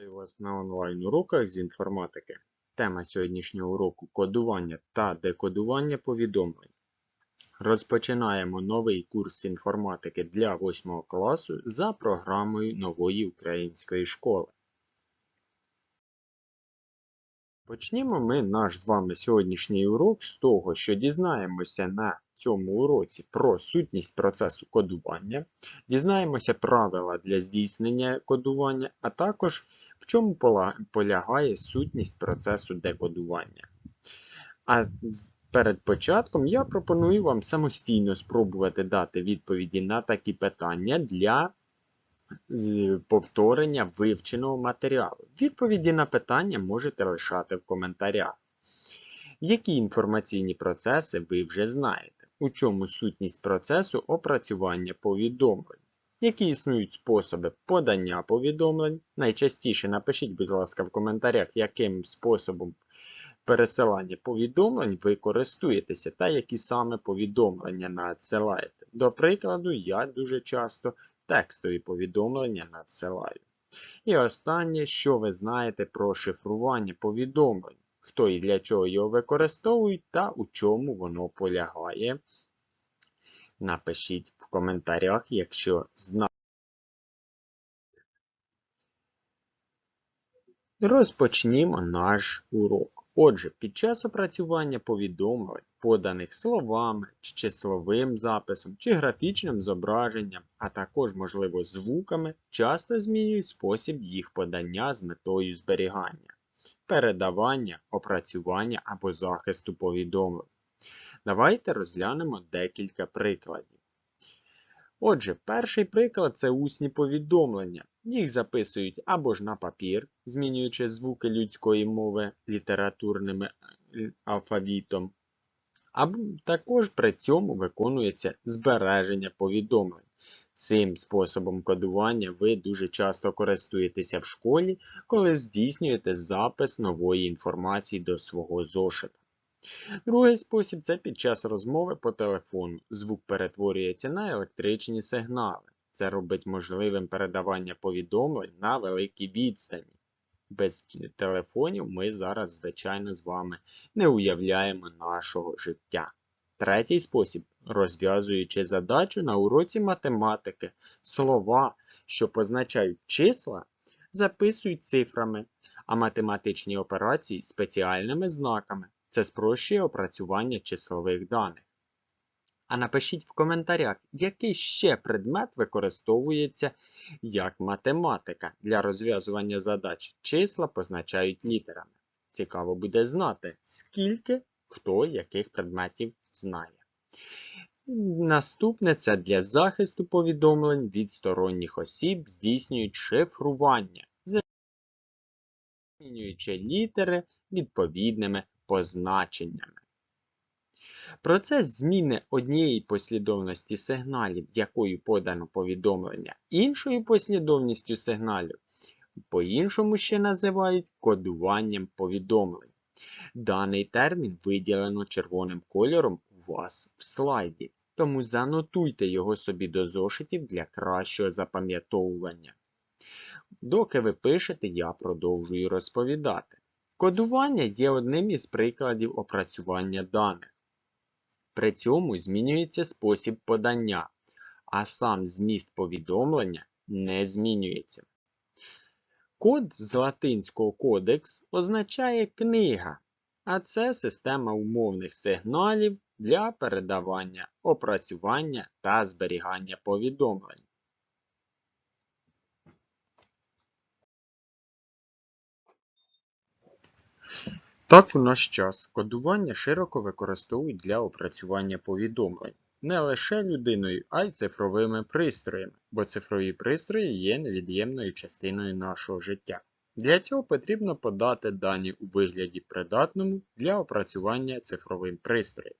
Вітаю вас на онлайн-уроках з інформатики. Тема сьогоднішнього уроку кодування та декодування повідомлень. Розпочинаємо новий курс інформатики для 8 класу за програмою нової української школи. Почнімо ми наш з вами сьогоднішній урок з того, що дізнаємося на цьому уроці про сутність процесу кодування, дізнаємося правила для здійснення кодування, а також в чому полягає сутність процесу декодування. А перед початком я пропоную вам самостійно спробувати дати відповіді на такі питання для повторення вивченого матеріалу. Відповіді на питання можете лишати в коментарях. Які інформаційні процеси ви вже знаєте? У чому сутність процесу опрацювання повідомлень? Які існують способи подання повідомлень? Найчастіше напишіть, будь ласка, в коментарях, яким способом пересилання повідомлень ви користуєтеся та які саме повідомлення надсилаєте. До прикладу, я дуже часто текстові повідомлення надсилаю. І останнє, що ви знаєте про шифрування повідомлень, хто і для чого його використовують та у чому воно полягає. Напишіть в коментарях, якщо знаєте. Розпочнімо наш урок. Отже, під час опрацювання повідомлень, поданих словами, чи числовим записом, чи графічним зображенням, а також, можливо, звуками, часто змінюють спосіб їх подання з метою зберігання, передавання, опрацювання або захисту повідомлень. Давайте розглянемо декілька прикладів. Отже, перший приклад це усні повідомлення. Їх записують або ж на папір, змінюючи звуки людської мови літературним е, алфавітом, або також при цьому виконується збереження повідомлень. Цим способом кодування ви дуже часто користуєтеся в школі, коли здійснюєте запис нової інформації до свого зошита. Другий спосіб це під час розмови по телефону. Звук перетворюється на електричні сигнали. Це робить можливим передавання повідомлень на великій відстані. Без телефонів ми зараз, звичайно, з вами не уявляємо нашого життя. Третій спосіб, розв'язуючи задачу на уроці математики, слова, що позначають числа, записують цифрами, а математичні операції спеціальними знаками. Це спрощує опрацювання числових даних. А напишіть в коментарях, який ще предмет використовується як математика для розв'язування задач. Числа позначають літерами. Цікаво буде знати, скільки хто яких предметів знає. Наступне це для захисту повідомлень від сторонніх осіб здійснюють шифрування, замінюючи літери відповідними позначеннями. Процес зміни однієї послідовності сигналів, якою подано повідомлення, іншою послідовністю сигналів, по-іншому ще називають кодуванням повідомлень. Даний термін виділено червоним кольором у вас в слайді, тому занотуйте його собі до зошитів для кращого запам'ятовування. Доки ви пишете, я продовжую розповідати. Кодування є одним із прикладів опрацювання даних. При цьому змінюється спосіб подання, а сам зміст повідомлення не змінюється. Код з латинського кодекс означає книга, а це система умовних сигналів для передавання, опрацювання та зберігання повідомлень. Так у наш час кодування широко використовують для опрацювання повідомлень не лише людиною, а й цифровими пристроями, бо цифрові пристрої є невід'ємною частиною нашого життя. Для цього потрібно подати дані у вигляді придатному для опрацювання цифровим пристроєм.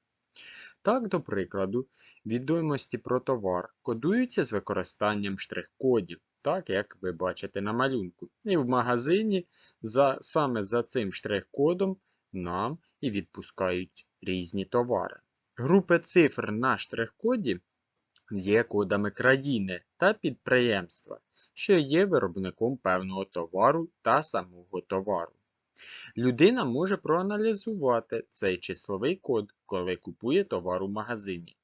Так, до прикладу, відомості про товар кодуються з використанням штрих-кодів, так як ви бачите на малюнку. І в магазині за, саме за цим штрих-кодом нам і відпускають різні товари. Групи цифр на штрих-коді є кодами країни та підприємства. що є виробником певного товару та самого товару. Людина може проаналізувати цей числовий код, коли купує товар у магазині.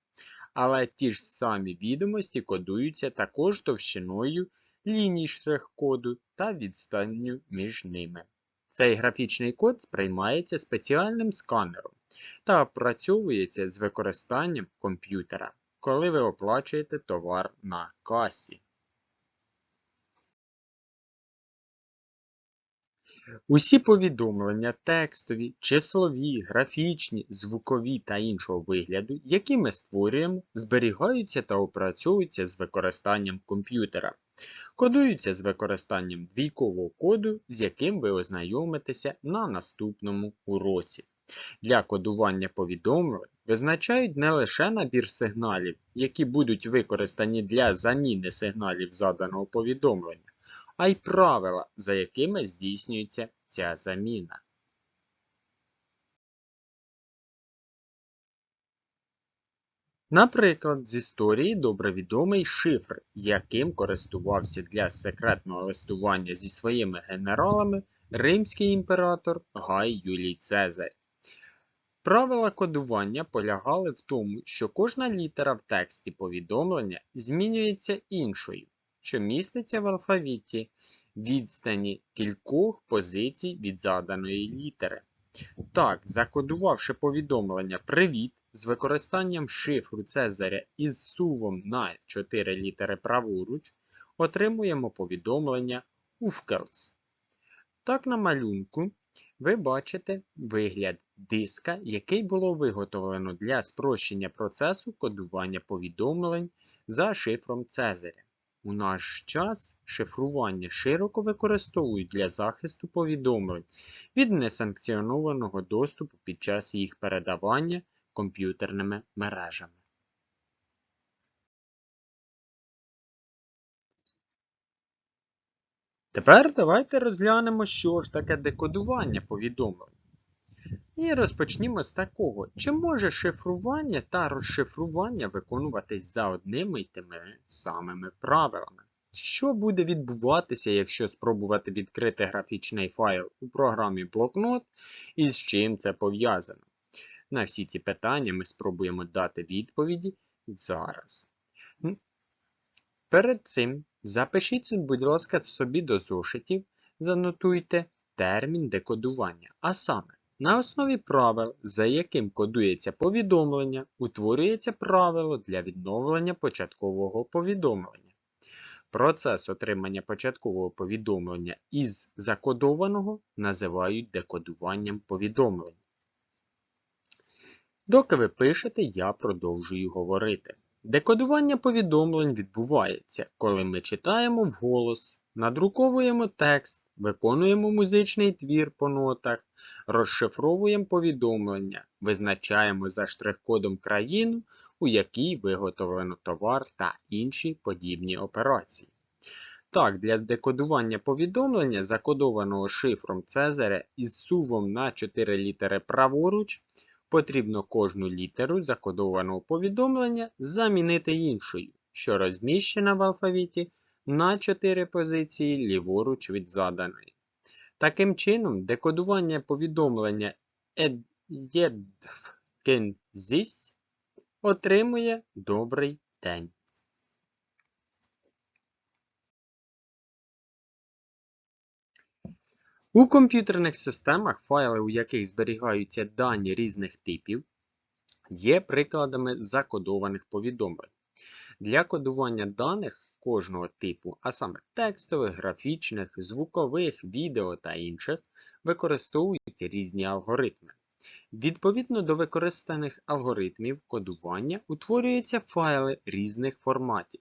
Але ті ж самі відомості кодуються також товщиною ліній штрих-коду та відстанню між ними. Цей графічний код сприймається спеціальним сканером та опрацьовується з використанням комп'ютера, коли ви оплачуєте товар на касі. Усі повідомлення текстові, числові, графічні, звукові та іншого вигляду, які ми створюємо, зберігаються та опрацьовуються з використанням комп'ютера, кодуються з використанням двійкового коду, з яким ви ознайомитеся на наступному уроці. Для кодування повідомлень визначають не лише набір сигналів, які будуть використані для заміни сигналів заданого повідомлення, а й правила, за якими здійснюється ця заміна. Наприклад, з історії добре відомий шифр, яким користувався для секретного листування зі своїми генералами римський імператор Гай Юлій Цезарь. Правила кодування полягали в тому, що кожна літера в тексті повідомлення змінюється іншою, що міститься в алфавіті відстані кількох позицій від заданої літери. Так, закодувавши повідомлення Привіт з використанням шифру Цезаря із сувом на 4 літери праворуч, отримуємо повідомлення Ufkels. Так, на малюнку ви бачите вигляд диска, який було виготовлено для спрощення процесу кодування повідомлень за шифром Цезаря. У наш час шифрування широко використовують для захисту повідомлень від несанкціонованого доступу під час їх передавання комп'ютерними мережами. Тепер давайте розглянемо, що ж таке декодування повідомлень. І розпочнімо з такого, чи може шифрування та розшифрування виконуватись за одними й тими самими правилами. Що буде відбуватися, якщо спробувати відкрити графічний файл у програмі блокнот і з чим це пов'язано? На всі ці питання ми спробуємо дати відповіді зараз. Перед цим запишіть, будь ласка, собі до зошитів, занотуйте термін декодування, а саме. На основі правил, за яким кодується повідомлення, утворюється правило для відновлення початкового повідомлення. Процес отримання початкового повідомлення із закодованого називають декодуванням повідомлень. Доки ви пишете, я продовжую говорити. Декодування повідомлень відбувається, коли ми читаємо вголос, надруковуємо текст, виконуємо музичний твір по нотах, розшифровуємо повідомлення, визначаємо за штрих-кодом країну, у якій виготовлено товар та інші подібні операції. Так, для декодування повідомлення, закодованого шифром Цезаря із сувом на 4 літери праворуч, потрібно кожну літеру закодованого повідомлення замінити іншою, що розміщена в алфавіті на 4 позиції ліворуч від заданої. Таким чином, декодування повідомлення «Едвкензіс» отримує добрий день. У комп'ютерних системах, файли, у яких зберігаються дані різних типів, є прикладами закодованих повідомлень. Для кодування даних кожного типу, а саме текстових, графічних, звукових, відео та інших, використовують різні алгоритми. Відповідно до використаних алгоритмів кодування утворюються файли різних форматів.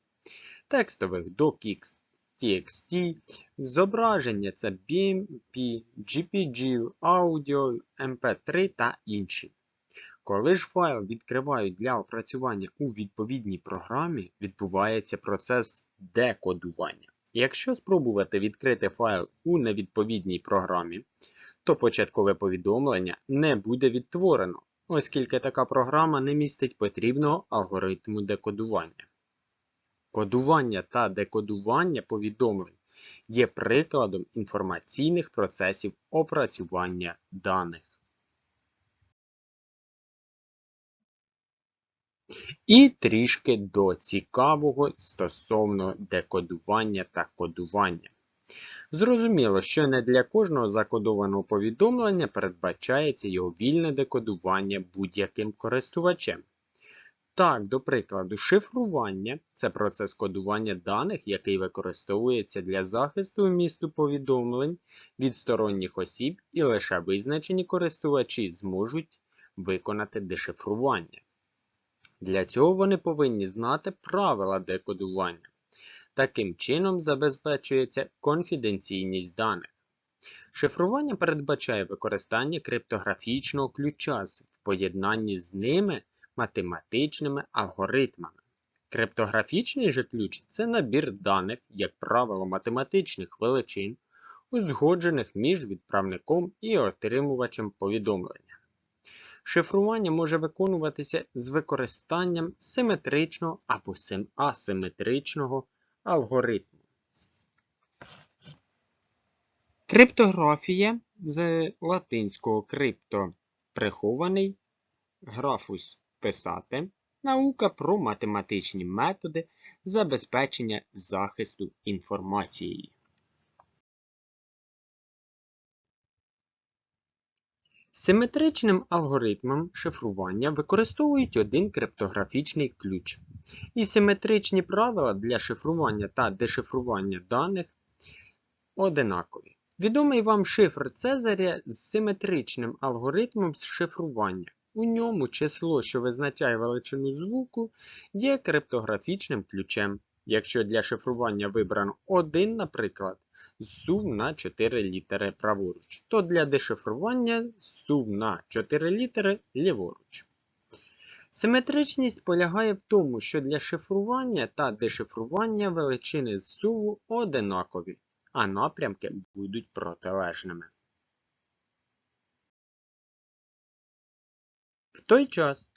Текстових docx, TXT, зображення це BMP, GPG, Audio, MP3 та інші. Коли ж файл відкривають для опрацювання у відповідній програмі, відбувається процес декодування. Якщо спробувати відкрити файл у невідповідній програмі, то початкове повідомлення не буде відтворено, оскільки така програма не містить потрібного алгоритму декодування. Кодування та декодування повідомлень є прикладом інформаційних процесів опрацювання даних. І трішки до цікавого стосовно декодування та кодування. Зрозуміло, що не для кожного закодованого повідомлення передбачається його вільне декодування будь-яким користувачем. Так, до прикладу, шифрування це процес кодування даних, який використовується для захисту вмісту повідомлень від сторонніх осіб, і лише визначені користувачі зможуть виконати дешифрування. Для цього вони повинні знати правила декодування. Таким чином забезпечується конфіденційність даних. Шифрування передбачає використання криптографічного ключа в поєднанні з ними математичними алгоритмами. Криптографічний же ключ це набір даних, як правило, математичних величин, узгоджених між відправником і отримувачем повідомлення. Шифрування може виконуватися з використанням симетричного або асиметричного алгоритму. Криптографія з латинського крипто прихований, графус писати, наука про математичні методи забезпечення захисту інформації. Симетричним алгоритмом шифрування використовують один криптографічний ключ. І симетричні правила для шифрування та дешифрування даних одинакові. Відомий вам шифр Цезаря з симетричним алгоритмом шифрування. У ньому число, що визначає величину звуку, є криптографічним ключем. Якщо для шифрування вибрано 1, наприклад, сув на 4 літери праворуч, то для дешифрування сув на 4 літери ліворуч. Симетричність полягає в тому, що для шифрування та дешифрування величини зсуву одинакові, а напрямки будуть протилежними. Той час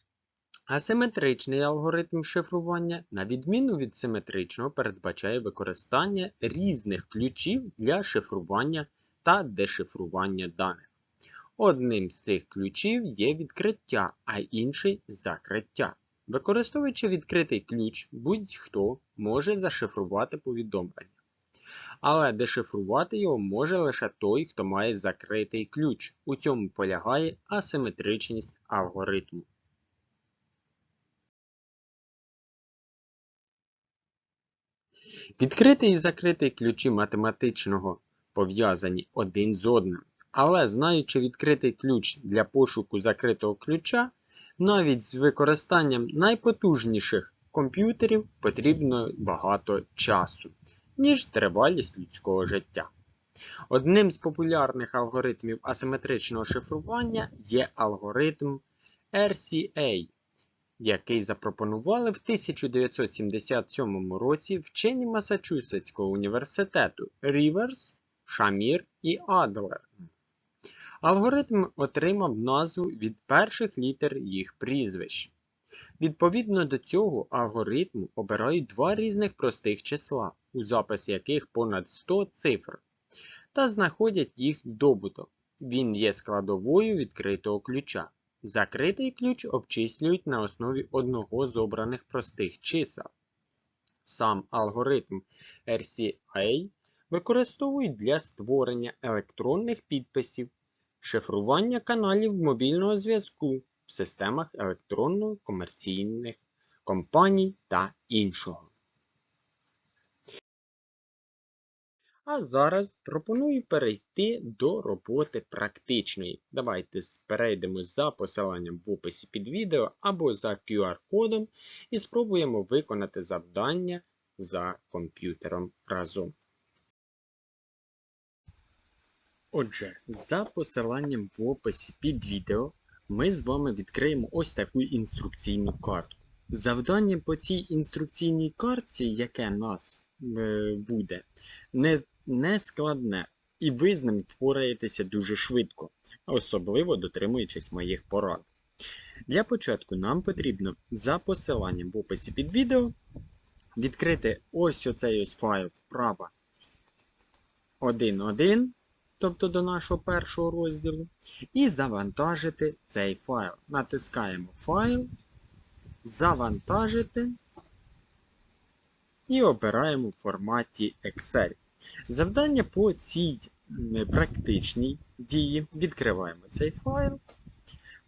асиметричний алгоритм шифрування, на відміну від симетричного, передбачає використання різних ключів для шифрування та дешифрування даних. Одним з цих ключів є відкриття, а інший закриття. Використовуючи відкритий ключ, будь-хто може зашифрувати повідомлення. Але дешифрувати його може лише той, хто має закритий ключ. У цьому полягає асиметричність алгоритму. Відкритий і закритий ключі математичного пов'язані один з одним. Але знаючи відкритий ключ для пошуку закритого ключа, навіть з використанням найпотужніших комп'ютерів потрібно багато часу, ніж тривалість людського життя. Одним з популярних алгоритмів асиметричного шифрування є алгоритм RCA, який запропонували в 1977 році вчені Масачусетського університету Ріверс, Шамір і Адлер. Алгоритм отримав назву від перших літер їх прізвищ. Відповідно до цього алгоритму обирають два різних простих числа, у записі яких понад 100 цифр, та знаходять їх добуток. Він є складовою відкритого ключа. Закритий ключ обчислюють на основі одного з обраних простих чисел. Сам алгоритм RCA використовують для створення електронних підписів, шифрування каналів мобільного зв'язку в системах електронно-комерційних компаній та іншого. А зараз пропоную перейти до роботи практичної. Давайте перейдемо за посиланням в описі під відео або за QR-кодом і спробуємо виконати завдання за комп'ютером разом. Отже, за посиланням в описі під відео ми з вами відкриємо ось таку інструкційну картку. Завдання по цій інструкційній картці, яке нас е, буде, не не складне, і ви з ним впораєтеся дуже швидко, особливо дотримуючись моїх порад. Для початку нам потрібно за посиланням в описі під відео відкрити ось оцей ось файл вправо 1.1, тобто до нашого першого розділу, і завантажити цей файл. Натискаємо файл, завантажити і обираємо в форматі Excel. Завдання по цій практичній дії відкриваємо цей файл.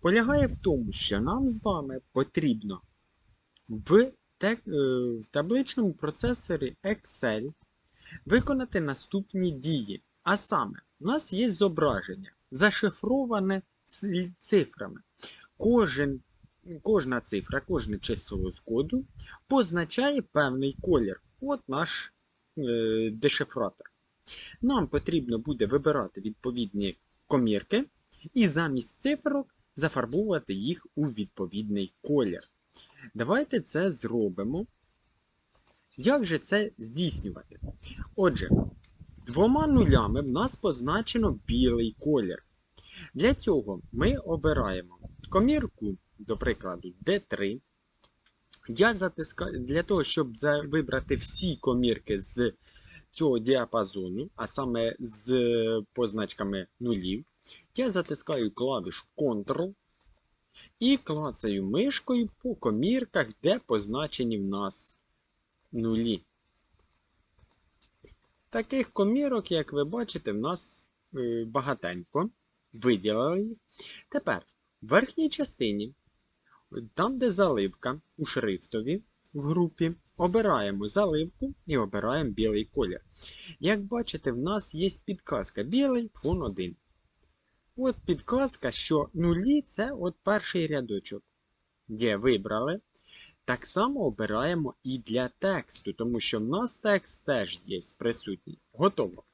Полягає в тому, що нам з вами потрібно в, те, в табличному процесорі Excel виконати наступні дії. А саме, у нас є зображення, зашифроване цифрами. Кожен, Кожна цифра, кожне число з коду позначає певний колір. От наш е, дешифратор. Нам потрібно буде вибирати відповідні комірки і замість цифрок зафарбувати їх у відповідний колір. Давайте це зробимо. Як же це здійснювати? Отже, двома нулями в нас позначено білий колір. Для цього ми обираємо комірку, до прикладу, D3. Я затискаю, Для того, щоб вибрати всі комірки з цього діапазону, а саме з позначками нулів, я затискаю клавішу Ctrl і клацаю мишкою по комірках, де позначені в нас нулі. Таких комірок, як ви бачите, в нас е, багатенько. Виділили їх. Тепер в верхній частині, там, де заливка у шрифтові в групі, обираємо заливку і обираємо білий колір. Як бачите, в нас є підказка білий фон 1. От підказка, що нулі це от перший рядочок. Де вибрали. Так само обираємо і для тексту, тому що в нас текст теж є присутній. Готово.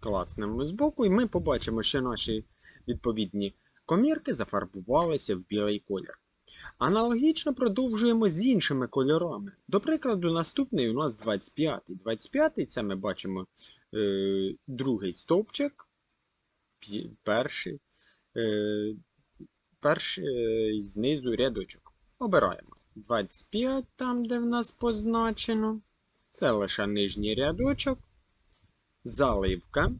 Клацнемо збоку, і ми побачимо, що наші відповідні комірки зафарбувалися в білий колір. Аналогічно продовжуємо з іншими кольорами. До прикладу, наступний у нас 25. 25 це ми бачимо е, другий стовпчик перший, е, перший е, знизу рядочок. Обираємо 25 там, де в нас позначено. Це лише нижній рядочок. Заливка.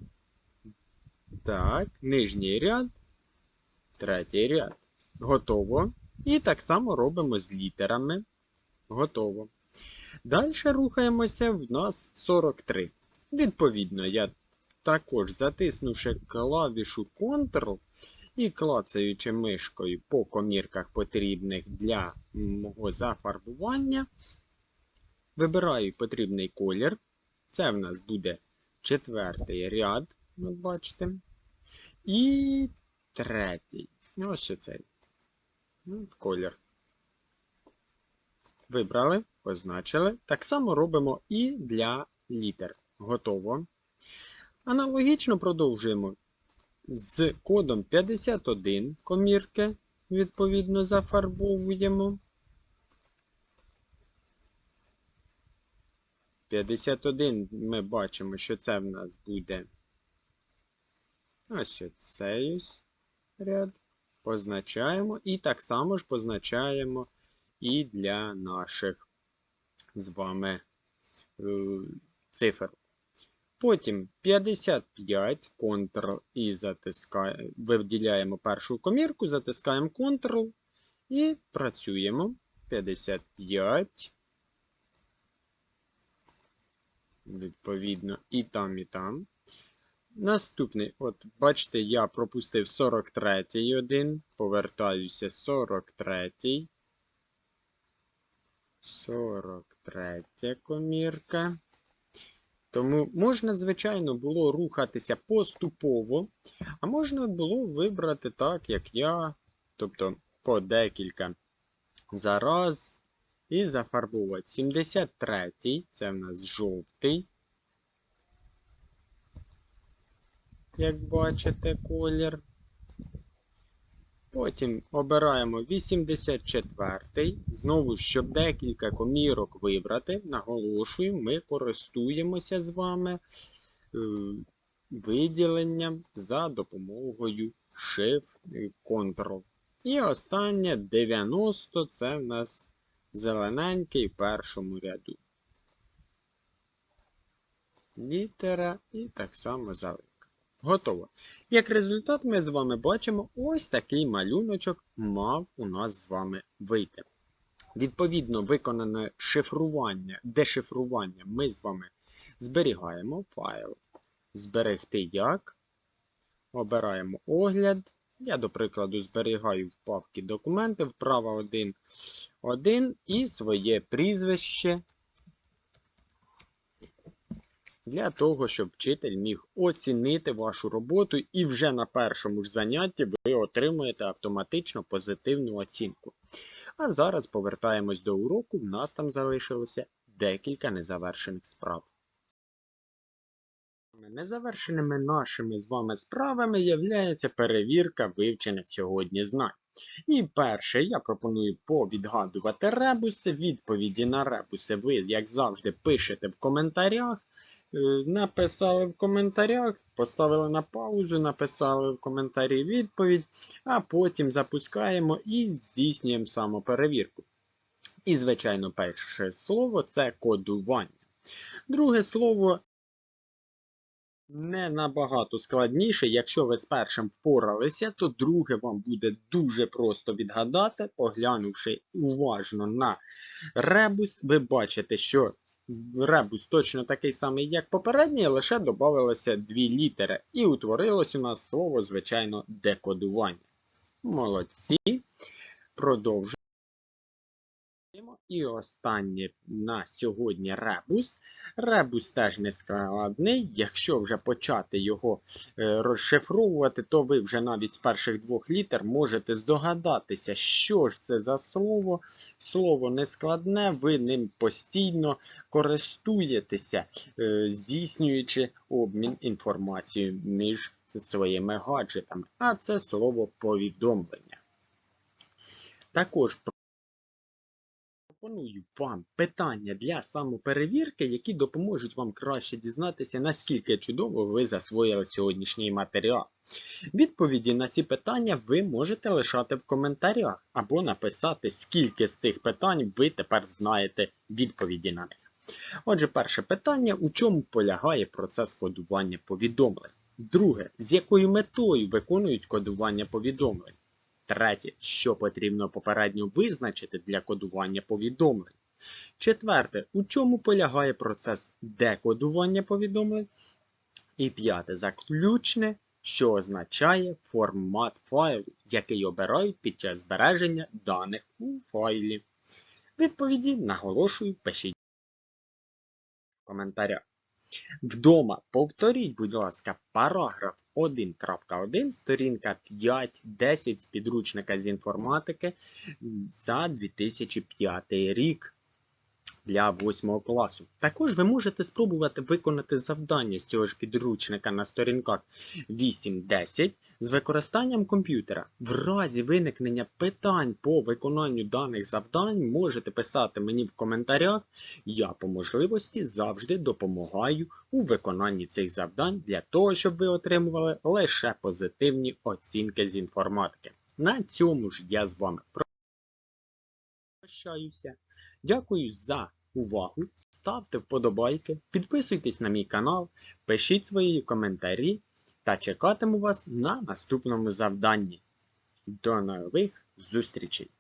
Так, нижній ряд. Третій ряд. Готово. І так само робимо з літерами. Готово. Далі рухаємося в нас 43. Відповідно, я також затиснувши клавішу Ctrl і клацаючи мишкою по комірках потрібних для мого зафарбування, вибираю потрібний колір. Це в нас буде четвертий ряд, як бачите. І третій. Ось оцей. Ну, колір. Вибрали, позначили. Так само робимо і для літер. Готово. Аналогічно продовжуємо з кодом 51 комірки, відповідно, зафарбовуємо. 51 ми бачимо, що це в нас буде ось цей ряд. Позначаємо. І так само ж позначаємо і для наших з вами е, цифр. Потім 55 Ctrl і затискаємо, виділяємо першу комірку, затискаємо Ctrl і працюємо. 55. Відповідно, і там, і там. Наступний, от, бачите, я пропустив 43 один. Повертаюся 43. 43 комірка. Тому можна, звичайно, було рухатися поступово, а можна було вибрати так, як я, тобто по декілька зараз. І зафарбувати. 73-й, це в нас жовтий. Як бачите, колір. Потім обираємо 84-й. Знову, щоб декілька комірок вибрати, наголошую, ми користуємося з вами е, виділенням за допомогою Shift-Ctrl. І останнє 90 це в нас зелененький в першому ряду. Літера і так само заливка. Готово. Як результат, ми з вами бачимо, ось такий малюночок мав у нас з вами вийти. Відповідно, виконане шифрування, дешифрування ми з вами зберігаємо файл. Зберегти як. Обираємо огляд. Я, до прикладу, зберігаю в папці документи, вправа 1, 1 і своє прізвище для того, щоб вчитель міг оцінити вашу роботу і вже на першому ж занятті ви отримуєте автоматично позитивну оцінку. А зараз повертаємось до уроку, в нас там залишилося декілька незавершених справ. Незавершеними нашими з вами справами являється перевірка вивчених сьогодні знань. І перше, я пропоную повідгадувати ребуси. Відповіді на ребуси ви, як завжди, пишете в коментарях. Е, Написали в коментарях, поставили на паузу, написали в коментарі відповідь, а потім запускаємо і здійснюємо самоперевірку. І, звичайно, перше слово це кодування. Друге слово не набагато складніше. Якщо ви з першим впоралися, то друге вам буде дуже просто відгадати, поглянувши уважно на ребус, ви бачите, що ребус точно такий самий, як попередній, лише додалося дві літери. І утворилось у нас слово, звичайно, декодування. Молодці. Продовжуємо. І останнє на сьогодні ребус. Ребус теж не складний. Якщо вже почати його е, розшифровувати, то ви вже навіть з перших двох літер можете здогадатися, що ж це за слово. Слово не складне, ви ним постійно користуєтеся, е, здійснюючи обмін інформацією між своїми гаджетами. А це слово повідомлення. Також пропоную вам питання для самоперевірки, які допоможуть вам краще дізнатися, наскільки чудово ви засвоїли сьогоднішній матеріал. Відповіді на ці питання ви можете лишати в коментарях або написати, скільки з цих питань ви тепер знаєте відповіді на них. Отже, перше питання: у чому полягає процес кодування повідомлень? Друге, з якою метою виконують кодування повідомлень? Третє, що потрібно попередньо визначити для кодування повідомлень. Четверте, у чому полягає процес декодування повідомлень. І п'яте, заключне, що означає формат файлу, який обирають під час збереження даних у файлі. Відповіді наголошую, пишіть в коментарях. Вдома повторіть, будь ласка, параграф 1.1, сторінка 5.10 з підручника з інформатики за 2005 рік для 8 класу. Також ви можете спробувати виконати завдання з цього ж підручника на сторінках 8.10 з використанням комп'ютера. В разі виникнення питань по виконанню даних завдань можете писати мені в коментарях. Я по можливості завжди допомагаю у виконанні цих завдань для того, щоб ви отримували лише позитивні оцінки з інформатики. На цьому ж я з вами прощаюся. Дякую за увагу. Ставте вподобайки, підписуйтесь на мій канал, пишіть свої коментарі та чекатиму вас на наступному завданні. До нових зустрічей!